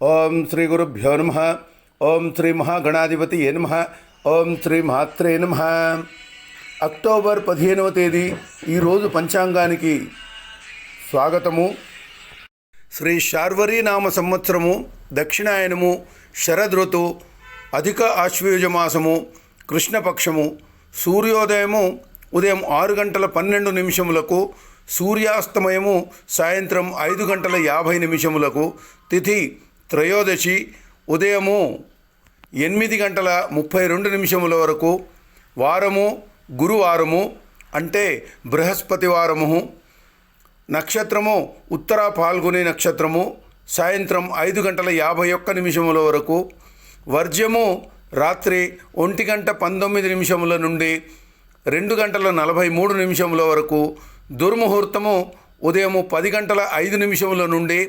ఓం శ్రీ గురుభ్యో నమ. ఓం శ్రీ మహాగణాధిపతి ఏ నమ. ఓం శ్రీ మాత్రే నమ. అక్టోబర్ పదిహేనవ తేదీ ఈరోజు పంచాంగానికి స్వాగతము. శ్రీ శార్వరి నామ సంవత్సరము దక్షిణాయనము శరదృతు అధిక ఆశ్వయుజ మాసము కృష్ణపక్షము సూర్యోదయము ఉదయం ఆరు గంటల పన్నెండు నిమిషములకు సూర్యాస్తమయము సాయంత్రం ఐదు గంటల యాభై నిమిషములకు తిథి త్రయోదశి ఉదయము ఎనిమిది గంటల ముప్పై రెండు నిమిషముల వరకు వారము గురువారము అంటే బృహస్పతి వారము నక్షత్రము ఉత్తర పాల్గొనే నక్షత్రము సాయంత్రం ఐదు గంటల యాభై ఒక్క నిమిషముల వరకు వర్జ్యము రాత్రి ఒంటి గంట పంతొమ్మిది నిమిషముల నుండి రెండు గంటల నలభై మూడు నిమిషముల వరకు దుర్ముహూర్తము ఉదయము పది గంటల ఐదు నిమిషముల నుండి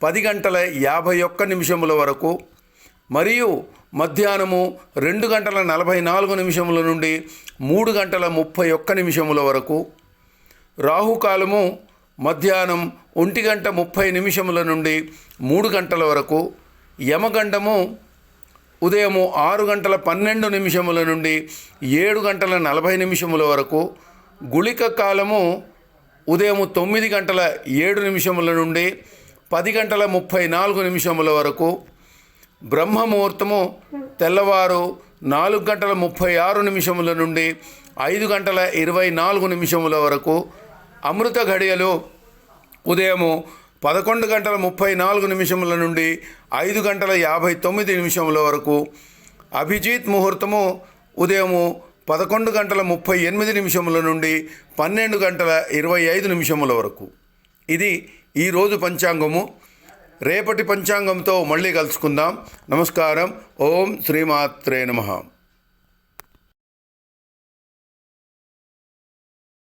పది గంటల యాభై ఒక్క నిమిషముల వరకు మరియు మధ్యాహ్నము రెండు గంటల నలభై నాలుగు నిమిషముల నుండి మూడు గంటల ముప్పై ఒక్క నిమిషముల వరకు రాహుకాలము మధ్యాహ్నం ఒంటి గంట ముప్పై నిమిషముల నుండి మూడు గంటల వరకు యమగండము ఉదయము ఆరు గంటల పన్నెండు నిమిషముల నుండి ఏడు గంటల నలభై నిమిషముల వరకు గుళిక కాలము ఉదయము తొమ్మిది గంటల ఏడు నిమిషముల నుండి పది గంటల ముప్పై నాలుగు నిమిషముల వరకు బ్రహ్మముహూర్తము తెల్లవారు నాలుగు గంటల ముప్పై ఆరు నిమిషముల నుండి ఐదు గంటల ఇరవై నాలుగు నిమిషముల వరకు అమృత ఘడియలు ఉదయము పదకొండు గంటల ముప్పై నాలుగు నిమిషముల నుండి ఐదు గంటల యాభై తొమ్మిది నిమిషముల వరకు అభిజిత్ ముహూర్తము ఉదయము పదకొండు గంటల ముప్పై ఎనిమిది నిమిషముల నుండి పన్నెండు గంటల ఇరవై ఐదు నిమిషముల వరకు. ఇది ఈరోజు పంచాంగము. రేపటి పంచాంగంతో మళ్ళీ కలుసుకుందాం. నమస్కారం. ఓం శ్రీమాత్రే నమః.